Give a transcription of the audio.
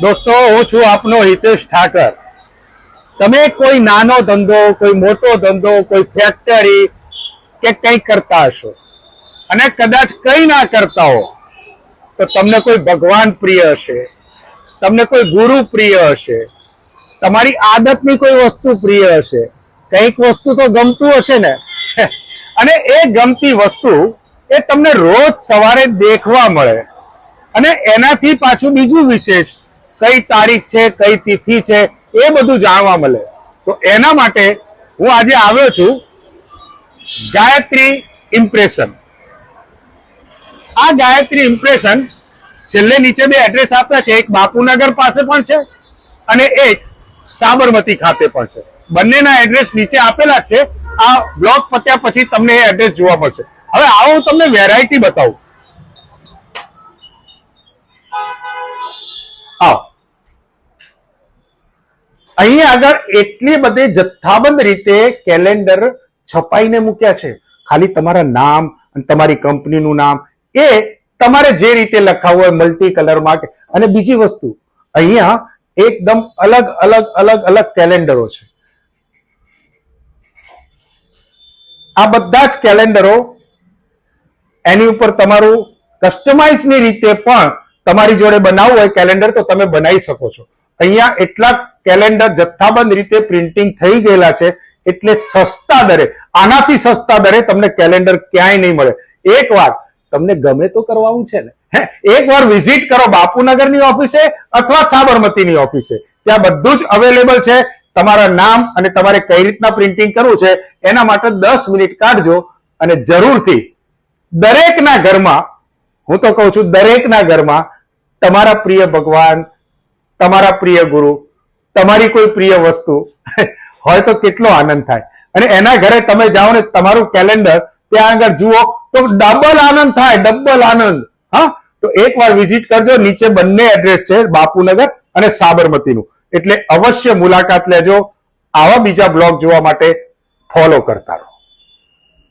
દોસ્તો, હું છું આપનો હિતેશ ઠાકર. તમે કોઈ નાનો ધંધો, કોઈ મોટો ધંધો, કોઈ ફેક્ટરી કે કંઈ કરતા હશો અને કદાચ કંઈ ના કરતા હો, તો તમને કોઈ ભગવાન પ્રિય હશે, તમને કોઈ ગુરુ પ્રિય હશે, તમારી આદતની કોઈ વસ્તુ પ્રિય હશે, કંઈક વસ્તુ તો ગમતું હશે ને? અને એ ગમતી વસ્તુ એ તમને રોજ સવારે દેખવા મળે. અને એનાથી પાછું બીજું વિશેષ કઈ તારીખ છે, કઈ તિથિ છે, એ બધું જાણવા મળે. તો એના માટે હું આજે આવ્યો છું ગાયત્રી ઇમ્પ્રેશન. આ ગાયત્રી ઇમ્પ્રેશન છેલ્લે નીચે બે એડ્રેસ આપ્યા છે, એક બાપુનગર પાસે પણ છે અને એક સાબરમતી ખાતે પણ છે. બંનેના એડ્રેસ નીચે આપેલા છે. આ બ્લોક પત્યા પછી તમને એ એડ્રેસ જોવા મળશે. હવે આવો હું તમને વેરાયટી બતાવું. અહીંયા આગળ એટલી બધી જથ્થાબંધ રીતે કેલેન્ડર છપાઈને મૂક્યા છે. ખાલી તમારા નામ અને તમારી કંપનીનું નામ એ તમારે જે રીતે લખાવવું હોય મલ્ટી કલરમાં કે અને બીજી વસ્તુ, અહીંયા એકદમ અલગ અલગ અલગ અલગ કેલેન્ડરો છે. આ બધા જ કેલેન્ડરો એની ઉપર તમારું કસ્ટમાઇઝની રીતે પણ તમારી જોડે બનાવવું હોય કેલેન્ડર તો તમે બનાવી શકો છો. અહીંયા એટલા કેલેન્ડર જથ્થાબંધ રીતે પ્રિન્ટિંગ થઈ ગયેલા છે એટલે સસ્તા દરે, આનાથી સસ્તા દરે તમને કેલેન્ડર ક્યાંય નહીં મળે. એક વાર તમને ગમે તો કરવાનું છે ને. એક વાર વિઝિટ કરો બાપુનગરની ઓફિસે અથવા સાબરમતીની ઓફિસે. ત્યાં બધું જ અવેલેબલ છે. તમારા નામ અને તમારે કઈ રીતના પ્રિન્ટિંગ કરવું છે એના માટે દસ મિનિટ કાઢજો અને જરૂરથી દરેકના ઘરમાં, હું તો કહું છું દરેકના ઘરમાં તમારા પ્રિય ભગવાન, તમારા પ્રિય ગુરુ તમારી કોઈ પ્રિય વસ્તુ હોય તો કેટલો આનંદ થાય. અને એના ઘરે તમે જાઓ ને તમારું કેલેન્ડર ત્યાં આગળ જુઓ તો ડબલ આનંદ થાય ડબલ આનંદ. હા? તો એકવાર વિઝિટ કરજો, નીચે બંને એડ્રેસ છે, બાપુનગર અને સાબરમતીનું. એટલે અવશ્ય મુલાકાત લેજો. આવા બીજા બ્લોગ જોવા માટે ફોલો કરતા રહો.